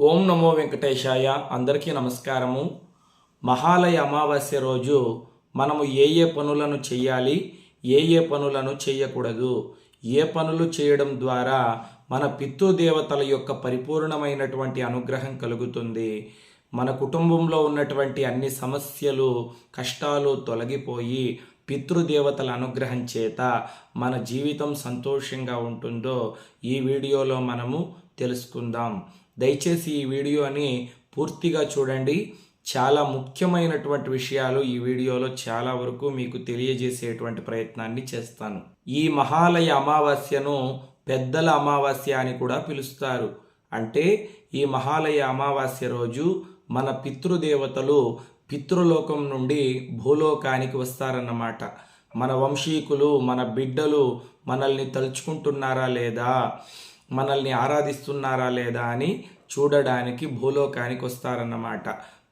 ఓం నమో వెంకటేశాయ. అందరికీ నమస్కారము. మహాలయ అమావాస్య రోజు మనము ఏ ఏ పనులను చేయాలి ఏ ఏ పనులను చేయకూడదు ఏ పనులు చేయడం ద్వారా మన పితృదేవతల యొక్క పరిపూర్ణమైనటువంటి అనుగ్రహం కలుగుతుంది. మన కుటుంబంలో ఉన్నటువంటి అన్ని సమస్యలు కష్టాలు తొలగిపోయి పితృదేవతల అనుగ్రహం చేత మన జీవితం సంతోషంగా ఉంటుందో ఈ వీడియోలో మనము తెలుసుకుందాం. దయచేసి ఈ వీడియోని పూర్తిగా చూడండి. చాలా ముఖ్యమైనటువంటి విషయాలు ఈ వీడియోలో చాలా వరకు మీకు తెలియజేసేటువంటి ప్రయత్నాన్ని చేస్తాను. ఈ మహాలయ అమావాస్యను పెద్దల అమావాస్య అని కూడా పిలుస్తారు. అంటే ఈ మహాలయ అమావాస్య రోజు మన పితృదేవతలు పితృలోకం నుండి భూలోకానికి వస్తారన్నమాట. మన వంశీకులు మన బిడ్డలు మనల్ని తలుచుకుంటున్నారా లేదా? మనల్ని ఆరాధిస్తున్నారా లేదా అని చూడడానికి భూలోకానికి వస్తారన్నమాట.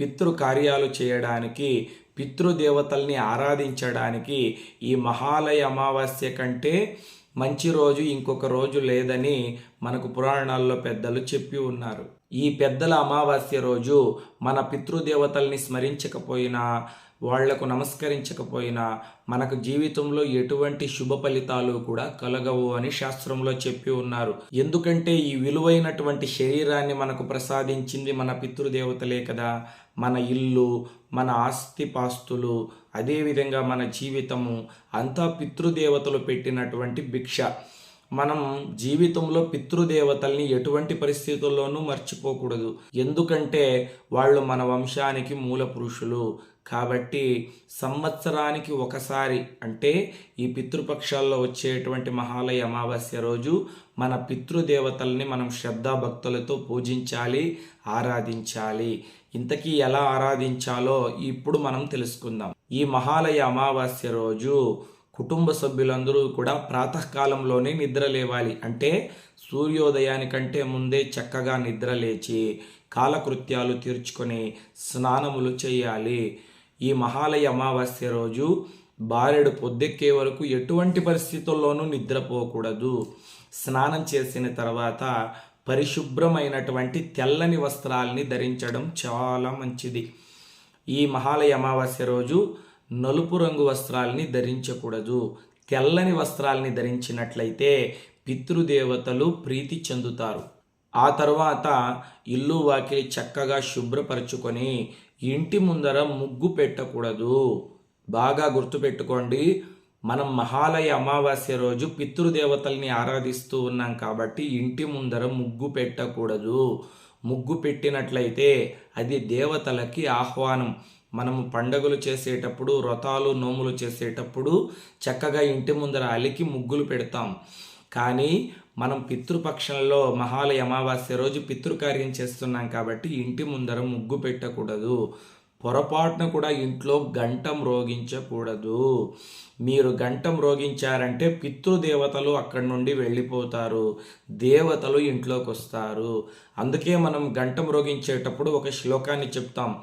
పితృ కార్యాలు చేయడానికి పితృదేవతల్ని ఆరాధించడానికి ఈ మహాలయ అమావాస్య కంటే మంచి రోజు ఇంకొక రోజు లేదని మనకు పురాణాల్లో పెద్దలు చెప్పి ఉన్నారు. ఈ పెద్దల అమావాస్య రోజు మన పితృదేవతల్ని స్మరించకపోయినా వాళ్ళకు నమస్కరించకపోయినా మనకు జీవితంలో ఎటువంటి శుభ ఫలితాలు కూడా కలగవు అని శాస్త్రంలో చెప్పి ఉన్నారు. ఎందుకంటే ఈ విలువైనటువంటి శరీరాన్ని మనకు ప్రసాదించింది మన పితృదేవతలే కదా. మన ఇల్లు మన ఆస్తి పాస్తులు అదేవిధంగా మన జీవితము అంతా పితృదేవతలు పెట్టినటువంటి భిక్ష. మనం జీవితంలో పితృదేవతల్ని ఎటువంటి పరిస్థితుల్లోనూ మర్చిపోకూడదు. ఎందుకంటే వాళ్ళు మన వంశానికి మూల పురుషులు. కాబట్టి సంవత్సరానికి ఒకసారి అంటే ఈ పితృపక్షాల్లో వచ్చేటువంటి మహాలయ అమావాస్య రోజు మన పితృదేవతల్ని మనం శ్రద్ధాభక్తులతో పూజించాలి ఆరాధించాలి. ఇంతకీ ఎలా ఆరాధించాలో ఇప్పుడు మనం తెలుసుకుందాం. ఈ మహాలయ అమావాస్య రోజు కుటుంబ సభ్యులందరూ కూడా ప్రాతకాలంలోనే నిద్ర లేవాలి. అంటే సూర్యోదయానికంటే ముందే చక్కగా నిద్ర లేచి కాలకృత్యాలు తీర్చుకొని స్నానములు చేయాలి. ఈ మహాలయ అమావాస్య రోజు బారెడు పొద్దెక్కే వరకు ఎటువంటి పరిస్థితుల్లోనూ నిద్రపోకూడదు. స్నానం చేసిన తర్వాత పరిశుభ్రమైనటువంటి తెల్లని వస్త్రాల్ని ధరించడం చాలా మంచిది. ఈ మహాలయ అమావాస్య రోజు నలుపు రంగు వస్త్రాల్ని ధరించకూడదు. తెల్లని వస్త్రాల్ని ధరించినట్లయితే పితృదేవతలు ప్రీతి చెందుతారు. ఆ తర్వాత ఇల్లు వాకిలి చక్కగా శుభ్రపరచుకొని ఇంటి ముందర ముగ్గు పెట్టకూడదు. బాగా గుర్తుపెట్టుకోండి. మనం మహాలయ అమావాస్య రోజు పితృదేవతల్ని ఆరాధిస్తూ ఉన్నాం కాబట్టి ఇంటి ముందర ముగ్గు పెట్టకూడదు. ముగ్గు పెట్టినట్లయితే అది దేవతలకి ఆహ్వానం. మనము పండగలు చేసేటప్పుడు వ్రతాలు నోములు చేసేటప్పుడు చక్కగా ఇంటి ముందర అలికి ముగ్గులు పెడతాం. కానీ మనం పితృపక్షంలో మహాలయ అమావాస్య రోజు పితృకార్యం చేస్తున్నాం కాబట్టి ఇంటి ముందర ముగ్గు పెట్టకూడదు. పొరపాటున కూడా ఇంట్లో గంటం రోగించకూడదు. మీరు గంటం రోగించారంటే పితృదేవతలు అక్కడి నుండి వెళ్ళిపోతారు. దేవతలు ఇంట్లోకి వస్తారు అందుకే మనం గంటం రోగించేటప్పుడు ఒక శ్లోకాన్ని చెప్తాం.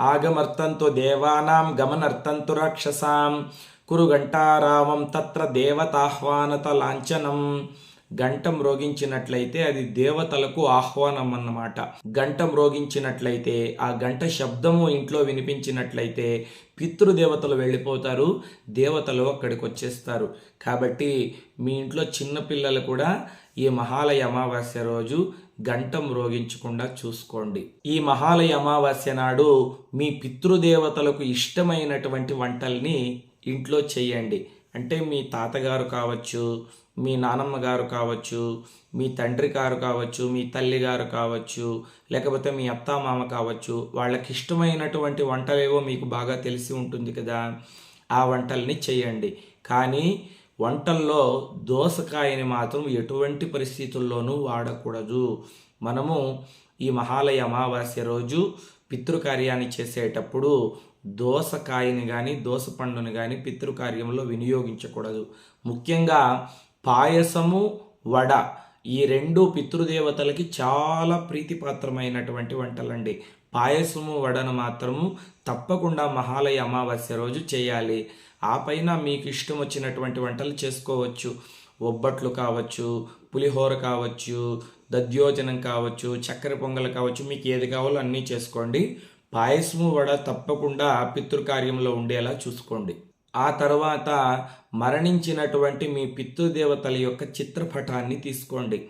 ఆగమర్థంతో దేవానాం గమనర్థంతు రాక్షసాం. కురు గంటారామం తత్ర దేవతాహ్వానత లాంఛనం. గంటం రోగించినట్లయితే అది దేవతలకు ఆహ్వానం అన్నమాట గంటం రోగించినట్లయితే ఆ గంట శబ్దము ఇంట్లో వినిపించినట్లయితే పితృదేవతలు వెళ్ళిపోతారు దేవతలు అక్కడికి వచ్చేస్తారు కాబట్టి మీ ఇంట్లో చిన్నపిల్లలు కూడా ఈ మహాలయ అమావాస్య రోజు గంటం రోగించకుండా చూసుకోండి. ఈ మహాలయ అమావాస్య నాడు మీ పితృదేవతలకు ఇష్టమైనటువంటి వంటల్ని ఇంట్లో చేయండి. అంటే మీ తాతగారు కావచ్చు మీ నానమ్మ గారు కావచ్చు మీ తండ్రి గారు కావచ్చు మీ తల్లి గారు కావచ్చు లేకపోతే మీ అత్త మామ కావచ్చు వాళ్ళకి ఇష్టమైనటువంటి వంటలేవో మీకు బాగా తెలిసి ఉంటుంది కదా ఆ వంటల్ని చేయండి. కానీ వంటల్లో దోసకాయని మాత్రం ఎటువంటి పరిస్థితుల్లోనూ వాడకూడదు. మనము ఈ మహాలయ అమావాస్య రోజు పితృకార్యాన్ని చేసేటప్పుడు దోసకాయని కానీ దోస పండుని కానీ పితృకార్యంలో వినియోగించకూడదు. ముఖ్యంగా పాయసము వడ ఈ రెండు పితృదేవతలకి చాలా ప్రీతిపాత్రమైనటువంటి వంటలండి. పాయసము వడను మాత్రము తప్పకుండా మహాలయ అమావాస్య రోజు చేయాలి. ఆ పైన మీకు ఇష్టం వచ్చినటువంటి వంటలు చేసుకోవచ్చు. ఒబ్బట్లు కావచ్చు పులిహోర కావచ్చు దద్యోజనం కావచ్చు చక్కెర పొంగల్ కావచ్చు మీకు ఏది కావాలో అన్నీ చేసుకోండి. పాయసము వడ తప్పకుండా పితృకార్యంలో ఉండేలా చూసుకోండి. ఆ తర్వాత మరణించినటువంటి మీ పితృదేవతల యొక్క చిత్రపటాన్ని తీసుకోండి.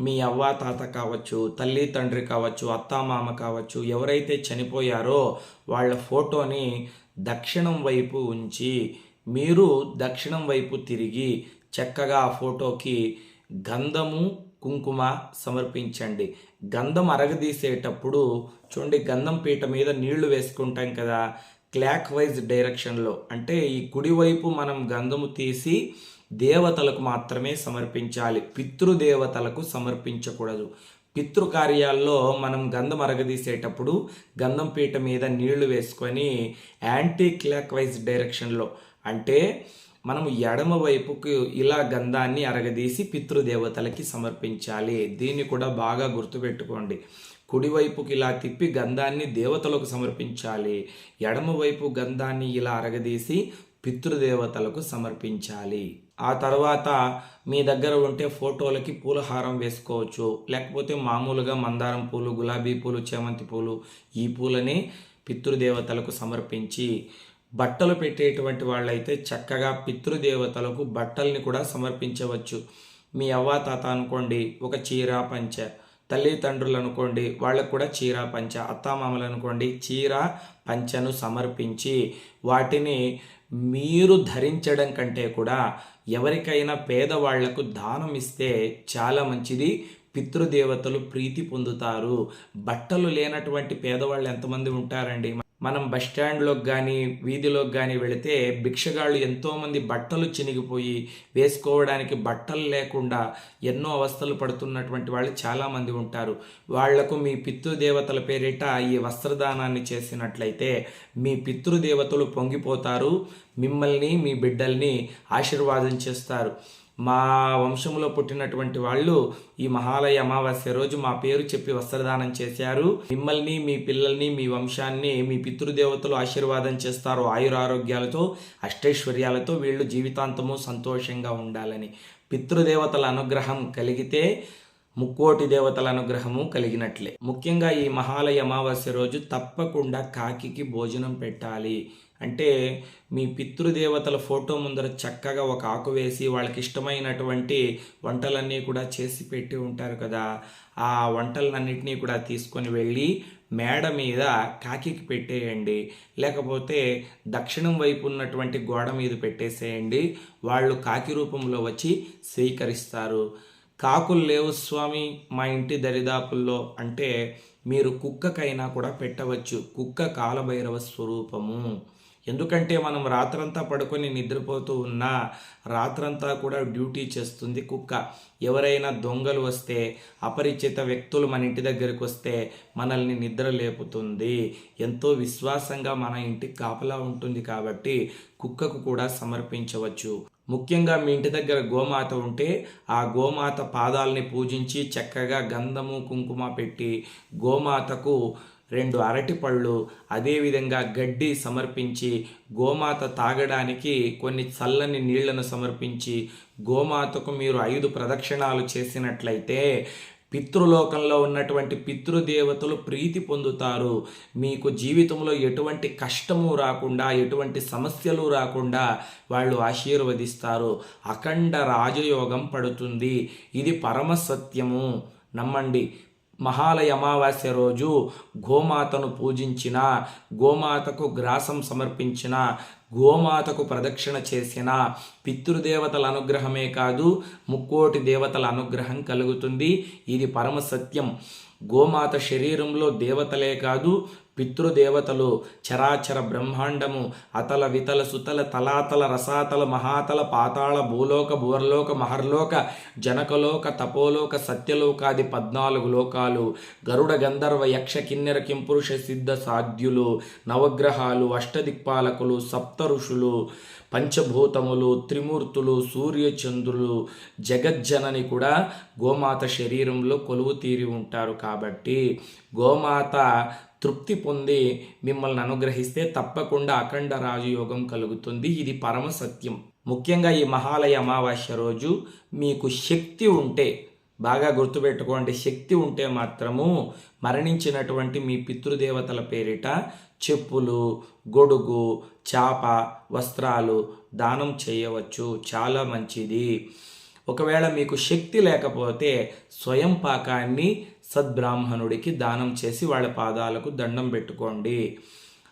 మీ అవ్వ తాత కావచ్చు తల్లి తండ్రి కావచ్చు అత్తామామ కావచ్చు ఎవరైతే చనిపోయారో వాళ్ళ ఫోటోని దక్షిణం వైపు ఉంచి మీరు దక్షిణం వైపు తిరిగి చక్కగా ఆ ఫోటోకి గంధము కుంకుమ సమర్పించండి. గంధం అరగదీసేటప్పుడు చూడండి గంధం పీట మీద నీళ్ళు వేసుకుంటాం కదా క్లాక్ వైజ్ డైరెక్షన్లో. అంటే ఈ కుడివైపు మనం గంధము తీసి దేవతలకు మాత్రమే సమర్పించాలి. పితృదేవతలకు సమర్పించకూడదు. పితృకార్యాల్లో మనం గంధం అరగదీసేటప్పుడు గంధం పీట మీద నీళ్ళు వేసుకొని యాంటీ క్లాక్ వైజ్ డైరెక్షన్లో. అంటే మనము ఎడమ వైపుకు ఇలా గంధాన్ని అరగదీసి పితృదేవతలకి సమర్పించాలి. దీన్ని కూడా బాగా గుర్తుపెట్టుకోండి. కుడివైపుకి ఇలా తిప్పి గంధాన్ని దేవతలకు సమర్పించాలి. ఎడమవైపు గంధాన్ని ఇలా అరగదీసి పితృదేవతలకు సమర్పించాలి. ఆ తర్వాత మీ దగ్గర ఉంటే ఫోటోలకి పూలహారం వేసుకోవచ్చు. లేకపోతే మామూలుగా మందారం పూలు గులాబీ పూలు చేమంతి పూలు ఈ పూలని పితృదేవతలకు సమర్పించి బట్టలు పెట్టేటువంటి వాళ్ళైతే చక్కగా పితృదేవతలకు బట్టల్ని కూడా సమర్పించవచ్చు. మీ అవ్వ తాత అనుకోండి ఒక చీర పంచ. తల్లిదండ్రులు అనుకోండి వాళ్ళకు కూడా చీర పంచ. అత్తామామలు అనుకోండి చీర పంచను సమర్పించి వాటిని మీరు ధరించడం కంటే కూడా ఎవరికైనా పేదవాళ్ళకు దానం ఇస్తే చాలా మంచిది. పితృదేవతలు ప్రీతి పొందుతారు. బట్టలు లేనటువంటి పేదవాళ్ళు ఎంతమంది ఉంటారండి? మనం బస్ స్టాండ్లోకి కానీ వీధిలోకి కానీ వెళితే భిక్షగాళ్ళు ఎంతోమంది బట్టలు చినిగిపోయి వేసుకోవడానికి బట్టలు లేకుండా ఎన్నో అవస్థలు పడుతున్నటువంటి వాళ్ళు చాలామంది ఉంటారు. వాళ్ళకు మీ పితృదేవతల పేరిట ఈ వస్త్రదానాన్ని చేసినట్లయితే మీ పితృదేవతలు పొంగిపోతారు మిమ్మల్ని మీ బిడ్డల్ని ఆశీర్వాదం చేస్తారు. మా వంశంలో పుట్టినటువంటి వాళ్ళు ఈ మహాలయ అమావాస్య రోజు మా పేరు చెప్పి వస్త్రదానం చేశారు. మిమ్మల్ని మీ పిల్లల్ని మీ వంశాన్ని మీ పితృదేవతలు ఆశీర్వాదం చేస్తారు ఆయురారోగ్యాలతో అష్టైశ్వర్యాలతో వీళ్ళు జీవితాంతము సంతోషంగా ఉండాలని. పితృదేవతల అనుగ్రహం కలిగితే ముక్కోటి దేవతల అనుగ్రహము కలిగినట్లే. ముఖ్యంగా ఈ మహాలయ అమావాస్య రోజు తప్పకుండా కాకికి భోజనం పెట్టాలి. అంటే మీ పితృదేవతల ఫోటో ముందర చక్కగా ఒక ఆకు వేసి వాళ్ళకి ఇష్టమైనటువంటి వంటలన్నీ కూడా చేసి పెట్టి ఉంటారు కదా. ఆ వంటలన్నింటినీ కూడా తీసుకొని వెళ్ళి మేడ మీద కాకికి పెట్టేయండి. లేకపోతే దక్షిణం వైపు ఉన్నటువంటి గోడ మీద పెట్టేసేయండి. వాళ్ళు కాకి రూపంలో వచ్చి స్వీకరిస్తారు. కాకులు లేవు స్వామి మా ఇంటి దరిదాపుల్లో అంటే మీరు కుక్కకైనా కూడా పెట్టవచ్చు. కుక్క కాలభైరవ స్వరూపము. ఎందుకంటే మనం రాత్రంతా పడుకొని నిద్రపోతూ ఉన్నా రాత్రంతా కూడా డ్యూటీ చేస్తుంది కుక్క. ఎవరైనా దొంగలు వస్తే అపరిచిత వ్యక్తులు మన ఇంటి దగ్గరికి వస్తే మనల్ని నిద్ర లేపుతుంది. ఎంతో విశ్వాసంగా మన ఇంటికి కాపలా ఉంటుంది కాబట్టి కుక్కకు కూడా సమర్పించవచ్చు. ముఖ్యంగా మీ ఇంటి దగ్గర గోమాత ఉంటే ఆ గోమాత పాదాలని పూజించి చక్కగా గంధము కుంకుమ పెట్టి గోమాతకు రెండు అరటిపళ్ళు అదేవిధంగా గడ్డి సమర్పించి గోమాత తాగడానికి కొన్ని చల్లని నీళ్ళను సమర్పించి గోమాతకు మీరు ఐదు ప్రదక్షిణాలు చేసినట్లయితే పితృలోకంలో ఉన్నటువంటి పితృదేవతలు ప్రీతి పొందుతారు. మీకు జీవితంలో ఎటువంటి కష్టము రాకుండా ఎటువంటి సమస్యలు రాకుండా వాళ్ళు ఆశీర్వదిస్తారు. అఖండ రాజయోగం పడుతుంది. ఇది పరమ సత్యము. నమ్మండి. మహాలయ అమావాస్య రోజు గోమాతను పూజించిన గోమాతకు గ్రాసం సమర్పించిన గోమాతకు ప్రదక్షిణ చేసిన పితృదేవతల అనుగ్రహమే కాదు ముక్కోటి దేవతల అనుగ్రహం కలుగుతుంది. ఇది పరమ సత్యం. గోమాత శరీరంలో దేవతలే కాదు పితృదేవతలు చరాచర బ్రహ్మాండము అతల వితల సుతల తలాతల రసాతల మహాతల పాతాళ భూలోక భూర్లోక మహర్లోక జనకలోక తపోలోక సత్యలోకాది పద్నాలుగు లోకాలు గరుడ గంధర్వ యక్ష కిన్నెర కింపురుష సిద్ధ సాధ్యులు నవగ్రహాలు అష్టదిక్పాలకులు సప్త ఋషులు పంచభూతములు త్రిమూర్తులు సూర్యచంద్రులు జగజ్జనని కూడా గోమాత శరీరంలో కొలువు తీరి ఉంటారు కాబట్టి గోమాత తృప్తి పొంది మిమ్మల్ని అనుగ్రహిస్తే తప్పకుండా అఖండ రాజయోగం కలుగుతుంది. ఇది పరమ సత్యం. ముఖ్యంగా ఈ మహాలయ అమావాస్య రోజు మీకు శక్తి ఉంటే బాగా గుర్తుపెట్టుకోండి. శక్తి ఉంటే మాత్రము మరణించినటువంటి మీ పితృదేవతల పేరిట చెప్పులు గొడుగు చాప వస్త్రాలు దానం చేయవచ్చు. చాలా మంచిది. ఒకవేళ మీకు శక్తి లేకపోతే స్వయం పాకాన్ని సద్బ్రాహ్మణుడికి దానం చేసి వాళ్ళ పాదాలకు దండం పెట్టుకోండి.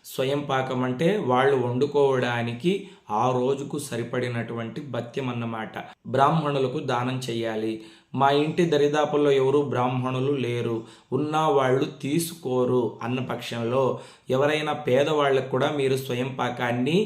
స్వయం పాకం అంటే వాళ్ళు వండుకోవడానికి ఆ రోజుకు సరిపడినటువంటి భత్యం అన్నమాట. బ్రాహ్మణులకు దానం చేయాలి. మా ఇంటి దరిదాపుల్లో ఎవరు బ్రాహ్మణులు లేరు. ఉన్న వాళ్ళు తీసుకోరు అన్న పక్షంలో ఎవరైనా పేదవాళ్ళకు కూడా మీరు స్వయం పాకాన్ని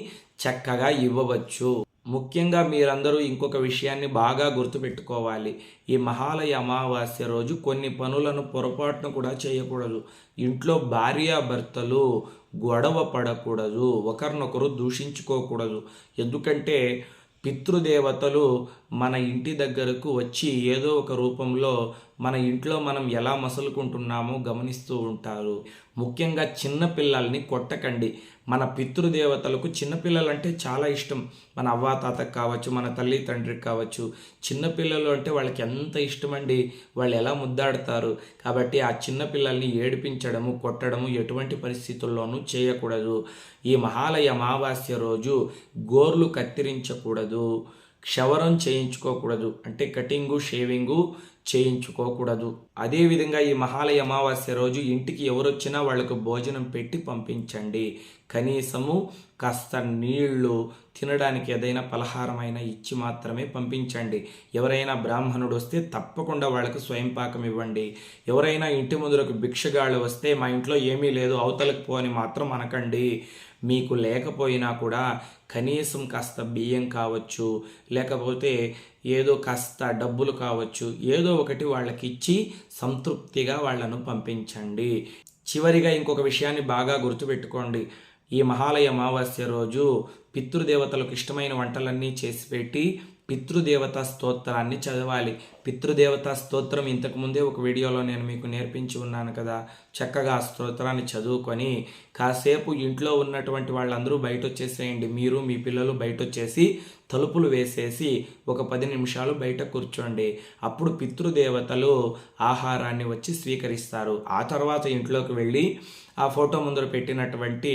చక్కగా ఇవ్వవచ్చు. ముఖ్యంగా మీరందరూ ఇంకొక విషయాన్ని బాగా గుర్తుపెట్టుకోవాలి. ఈ మహాలయ అమావాస్య రోజు కొన్ని పనులను పొరపాటును కూడా చేయకూడదు. ఇంట్లో భార్యాభర్తలు గొడవ పడకూడదు. ఒకరినొకరు దూషించుకోకూడదు. ఎందుకంటే పితృదేవతలు మన ఇంటి దగ్గరకు వచ్చి ఏదో ఒక రూపంలో మన ఇంట్లో మనం ఎలా మసలుకుంటున్నామో గమనిస్తూ ఉంటారు. ముఖ్యంగా చిన్నపిల్లల్ని కొట్టకండి. మన పితృదేవతలకు చిన్నపిల్లలంటే చాలా ఇష్టం. మన అవ్వాతాతకు కావచ్చు మన తల్లి తండ్రికి కావచ్చు. చిన్నపిల్లలు అంటే వాళ్ళకి ఎంత ఇష్టం అండి వాళ్ళు ఎలా ముద్దాడతారు? కాబట్టి ఆ చిన్నపిల్లల్ని ఏడిపించడము కొట్టడము ఎటువంటి పరిస్థితుల్లోనూ చేయకూడదు. ఈ మహాలయ అమావాస్య రోజు గోర్లు కత్తిరించకూడదు. క్షవరం చేయించుకోకూడదు. అంటే కటింగు షేవింగు చేయించుకోకూడదు. అదేవిధంగా ఈ మహాలయ అమావాస్య రోజు ఇంటికి ఎవరొచ్చినా వాళ్ళకు భోజనం పెట్టి పంపించండి. కనీసము కాస్త నీళ్ళు తినడానికి ఏదైనా పలహారమైన ఇచ్చి మాత్రమే పంపించండి. ఎవరైనా బ్రాహ్మణుడు వస్తే తప్పకుండా వాళ్ళకు స్వయం పాకం ఇవ్వండి. ఎవరైనా ఇంటి ముందరకు భిక్షగాళ్ళు వస్తే మా ఇంట్లో ఏమీ లేదు అవతలకు పోని మాత్రం అనకండి. మీకు లేకపోయినా కూడా కనీసం కాస్త బియ్యం కావచ్చు లేకపోతే ఏదో కాస్త డబ్బులు కావచ్చు ఏదో ఒకటి వాళ్ళకి ఇచ్చి సంతృప్తిగా వాళ్ళను పంపించండి. చివరిగా ఇంకొక విషయాన్ని బాగా గుర్తుపెట్టుకోండి. ఈ మహాలయ అమావాస్య రోజు పితృదేవతలకు ఇష్టమైన వంటలన్నీ చేసి పెట్టి పితృదేవత స్తోత్రాన్ని చదవాలి. పితృదేవత స్తోత్రం ఇంతకు ముందే ఒక వీడియోలో నేను మీకు నేర్పించి ఉన్నాను కదా. చక్కగా ఆ స్తోత్రాన్ని చదువుకొని కాసేపు ఇంట్లో ఉన్నటువంటి వాళ్ళందరూ బయట వచ్చేసేయండి మీరు మీ పిల్లలు బయట వచ్చేసి తలుపులు వేసేసి ఒక పది నిమిషాలు బయట కూర్చోండి. అప్పుడు పితృదేవతలు ఆహారాన్ని వచ్చి స్వీకరిస్తారు. ఆ తర్వాత ఇంట్లోకి వెళ్ళి ఆ ఫోటో ముందర పెట్టినటువంటి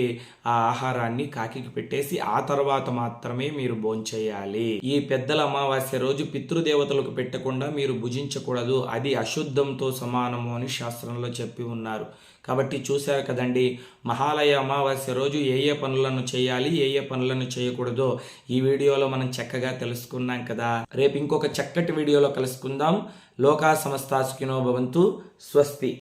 ఆ ఆహారాన్ని కాకికి పెట్టేసి ఆ తర్వాత మాత్రమే మీరు భోంచేయాలి ఈ పెద్దల అమావాస్య రోజు పితృదేవతలకు పెట్టకుండా మీరు భుజించకూడదు. అది అశుద్ధంతో సమానము అని శాస్త్రంలో చెప్పి ఉన్నారు. కాబట్టి చూశారు కదండి మహాలయ అమావాస్య రోజు ఏ ఏ పనులను చేయాలి ఏ ఏ పనులను చేయకూడదో ఈ వీడియోలో మనం చక్కగా తెలుసుకున్నాం కదా. రేపు ఇంకొక చక్కటి వీడియోలో కలుసుకుందాం. లోకా సమస్తాసుకినో భవంతు. స్వస్తి.